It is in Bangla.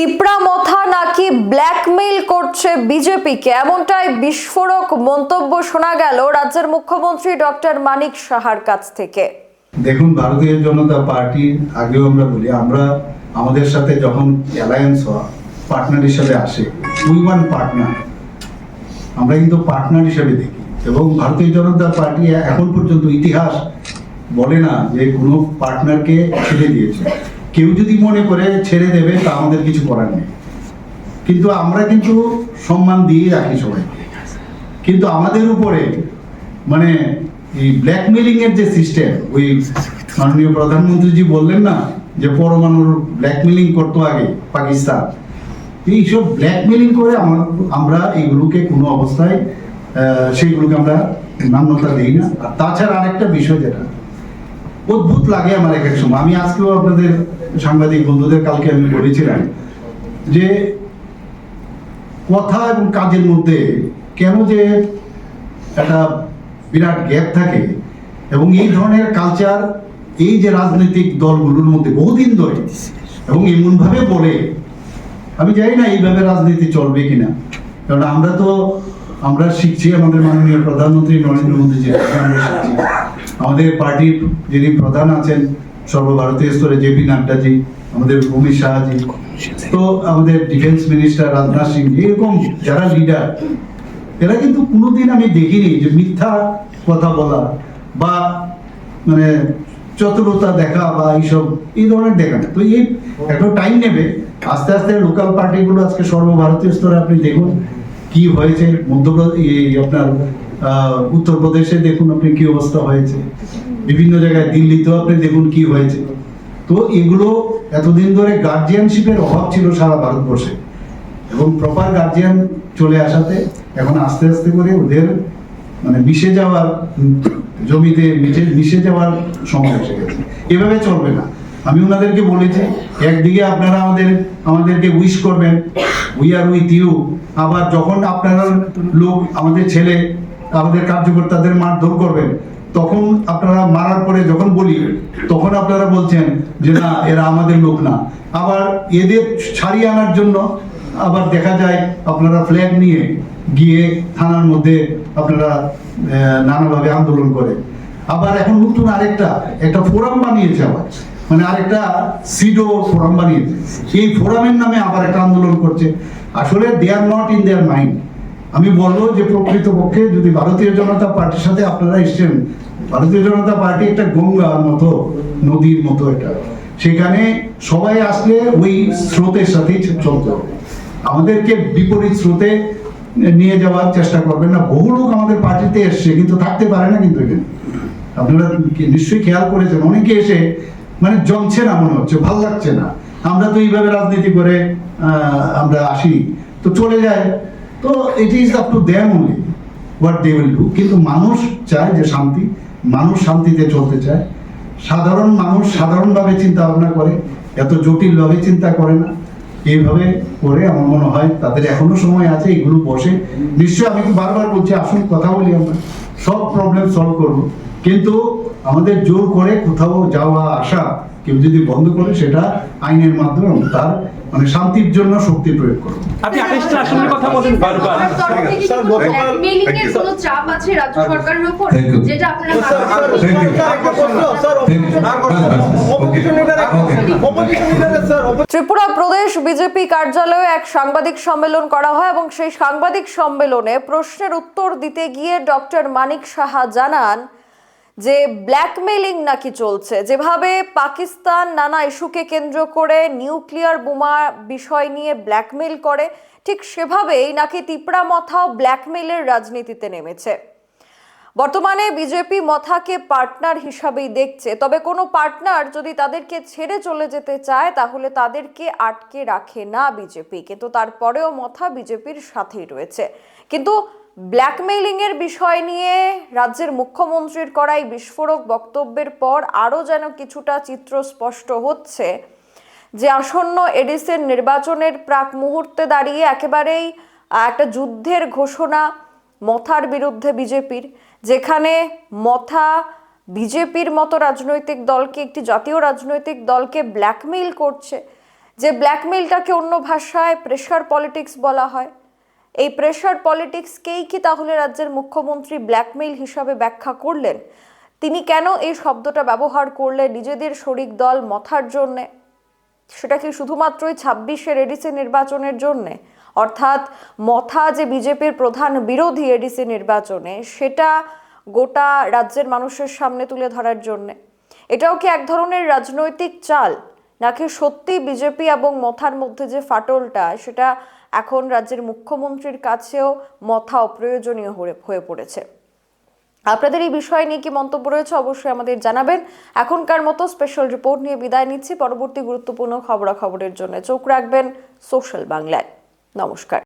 তিপড়া মথা নাকি ব্ল্যাকমেইল করছে বিজেপিকে? এমনটাই বিস্ফোরক মন্তব্য শোনা গেল রাজ্যের মুখ্যমন্ত্রী ডক্টর মানিক সাহার কাছ থেকে। দেখুন, ভারতীয় জনতা পার্টির আগেও আমরা বলি, আমরা আমাদের সাথে যখন অ্যালায়েন্স হওয়া পার্টনার হিসেবে আসে উই ওয়ান পার্টনার আমরা কিন্তু পার্টনার হিসেবে দেখি। এবং ভারতীয় জনতা পার্টি এখন পর্যন্ত ইতিহাস বলে না যে কোনো পার্টনারকে ছেড়ে দিয়েছে। কেউ যদি মনে করে ছেড়ে দেবে, তা আমাদের কিছু করার নেই। কিন্তু আমরা কিন্তু সম্মান দিয়ে রাখি সবাইকে। কিন্তু আমাদের উপরে মানে এই ব্ল্যাকমেলিং এর যে সিস্টেম ওই মাননীয় প্রধানমন্ত্রীজি বললেন না যে পরমাণুর ব্ল্যাকমেলিং করতো আগে পাকিস্তান? এইসব ব্ল্যাকমেলিং করে আমরা আমরা এইগুলোকে কোনো অবস্থায় সেইগুলোকে আমরা মান্যতা দিই না। আর তাছাড়া আরেকটা বিষয় যেটা, অদ্ভুত লাগে আমার এক এক সময়। আমি আজকেও আপনাদের সাংবাদিক বন্ধুদের কালকে আমি বলেছিলাম যে কথা এবং কাজের মধ্যে কেন যে একটা বিরাট গ্যাপ থাকে এবং এই ধরনের কালচার এই যে রাজনৈতিক দলগুলোর মধ্যে বহুদিন ধরে এবং এমনভাবে বলে, আমি জানি না এইভাবে রাজনীতি চলবে কিনা। কারণ আমরা তো, আমরা শিখছি আমাদের মাননীয় প্রধানমন্ত্রী নরেন্দ্র শিখছি। আমাদের পার্টির যিনি প্রধান আছেন সর্বভারতীয় স্তরে জেপি নাড্ডাজি আমাদের অমিত শাহজি, তো আমাদের ডিফেন্স মিনিস্টার রাজনাথ সিং, এরকম যারা লিডার এরা কিন্তু কোনোদিন আমি দেখিনি যে মিথ্যা কথা বলা বা মানে চতুরতা দেখা বা এইসব, এই ধরনের দেখা তো এই একটু টাইম নেবে, আস্তে আস্তে লোকাল পার্টিগুলো আজকে সর্বভারতীয় স্তরে আপনি দেখুন কি হয়েছে, মধ্যপ্রদেশ আপনার উত্তরপ্রদেশে দেখুন আপনি কি অবস্থা হয়েছে। বিভিন্ন জায়গায় দিল্লিতেও আপনি দেখুন কি হয়েছে। তো এগুলো এতদিন ধরে গার্জিয়ানশিপের অভাব ছিল সারা ভারতবর্ষে। এবং প্রপার গার্জিয়ান চলে আসাতে এখন আস্তে আস্তে করে ওদের মানে মিশে যাওয়ার জমিতে মিশে মিশে যাওয়ার সময় এসে গেছে। এভাবে চলবে না। আমি ওনাদেরকে বলেছি, একদিকে আপনারা আমাদের, আমাদেরকে উইশ করবেন উই আর উইথ ইউ আবার যখন আপনারা লোক, আমাদের ছেলে আমাদের কার্যকর্তাদের মারধর করবেন। তখন আপনারা মারার পরে যখন বলি, তখন আপনারা বলছেন যে, না, এরা আমাদের লোক না। আবার এদের ছাড়িয়ে আনার জন্য আবার দেখা যায় আপনারা ফ্ল্যাগ নিয়ে গিয়ে থানার মধ্যে আপনারা নানাভাবে আন্দোলন করে। আবার এখন নতুন আরেকটা, একটা ফোরাম বানিয়েছে আবার। মানে আরেকটা সিডো ফোরাম বানিয়েছে। এই ফোরামের নামে আবার একটা আন্দোলন করছে। আসলে they are not in their mind আমি বলব যে প্রকৃতপক্ষে যদি ভারতীয় জনতা পার্টির সাথে আপনারা এসছেন, ভারতীয় জনতা পার্টি একটা গঙ্গার মতো, নদীর মতো এটা। সেখানে সবাই আসলে ওই স্রোতের সাথেই চলতে হবে। আমাদেরকে বিপরীত স্রোতে নিয়ে যাওয়ার চেষ্টা করবেন না। বহু লোক আমাদের পার্টিতে এসছে, কিন্তু থাকতে পারে না কিন্তু এখানে। আপনারা নিশ্চয়ই খেয়াল করেছেন? অনেকে এসে মানে জমছে না মনে হচ্ছে, ভালো লাগছে না। আমরা তো এইভাবে রাজনীতি করে আমরা আসি। তো চলে যায়। তো it is up to them only what they will do কিন্তু মানুষ চায় যে শান্তি, মানুষ শান্তিতে চলতে চায়। সাধারণ মানুষ সাধারণভাবে চিন্তা ভাবনা করে, এত জটিলভাবে চিন্তা করে না। এইভাবে করে আমার মনে হয় তাদের এখনও সময় আছে, এগুলো বসে। নিশ্চয়ই আমি বারবার বলছি, আসুন কথা বলি আমরা। সব প্রবলেম সলভ করব। কিন্তু আমাদের জোর করে কোথাও যাওয়া, আসা কেউ যদি বন্ধ করে সেটা আইনের মাধ্যমে তার মানে শান্তির জন্য শক্তি প্রয়োগ করব আপনি আঠাশটা আসনের কথা বলেন বারবার। স্যার, গতকাল- কোনো চাপ আছে রাজ্য সরকারের উপর? যেটা আপনারা ত্রিপুরা প্রদেশ বিজেপি কার্যালয়ে এক সাংবাদিক সম্মেলন করা হয় এবং সেই সাংবাদিক সম্মেলনে প্রশ্নের উত্তর দিতে গিয়ে ডক্টর মানিক সাহা জানান যে ব্ল্যাকমেলিং নাকি চলছে, যেভাবে পাকিস্তান নানা ইস্যুকে কেন্দ্র করে নিউক্লিয়ার বোমা বিষয় নিয়ে ব্ল্যাকমেল করে, ঠিক সেভাবেই নাকি তিপড়া মথাও ব্ল্যাকমেলের রাজনীতিতে নেমেছে। বর্তমানে বিজেপি মথাকে পার্টনার হিসাবেই দেখছে, তবে কোনো পার্টনার যদি তাদেরকে ছেড়ে চলে যেতে চায়, তাহলে তাদেরকে আটকে রাখে না বিজেপি। কিন্তু তারপরেও মথা বিজেপির সাথেই রয়েছে। কিন্তু ব্ল্যাকমেইলিং এর বিষয় নিয়ে রাজ্যের মুখ্যমন্ত্রীর করা এই বিস্ফোরক বক্তব্যের পর আরও যেন কিছুটা চিত্র স্পষ্ট হচ্ছে, যে আসন্ন এডিসের নির্বাচনের প্রাক মুহূর্তে দাঁড়িয়ে একেবারেই একটা যুদ্ধের ঘোষণা মথার বিরুদ্ধে বিজেপির, যেখানে মথা বিজেপির মতো রাজনৈতিক দলকে, একটি জাতীয় রাজনৈতিক দলকে ব্ল্যাকমেইল করছে, যে ব্ল্যাকমেইলটাকে অন্য ভাষায় প্রেশার পলিটিক্স বলা হয়। এই প্রেশার পলিটিক্সকেই কি তাহলে রাজ্যের মুখ্যমন্ত্রী ব্ল্যাকমেইল হিসাবে ব্যাখ্যা করলেন? তিনি কেন এই শব্দটা ব্যবহার করলেন? নিজেদের শরিক দল মথার জন্যে? সেটা কি শুধুমাত্রই ছাব্বিশের এডিসি নির্বাচনের জন্যে? অর্থাৎ মথা যে বিজেপির প্রধান বিরোধী এডিসি নির্বাচনে, সেটা গোটা রাজ্যের মানুষের সামনে তুলে ধরার জন্যে? এটাও কি এক ধরনের রাজনৈতিক চাল? নাকি সত্যি বিজেপি এবং মথার মধ্যে যে ফাটলটা, সেটা এখন রাজ্যের মুখ্যমন্ত্রীর কাছেও মথা অপ্রয়োজনীয় হয়ে পড়েছে। আপনাদের এই বিষয় নিয়ে কি মন্তব্য রয়েছে অবশ্যই আমাদের জানাবেন। এখনকার মতো স্পেশাল রিপোর্ট নিয়ে বিদায় নিচ্ছি। পরবর্তী গুরুত্বপূর্ণ খবরাখবরের জন্য চোখ রাখবেন সোশ্যাল বাংলায়। নমস্কার।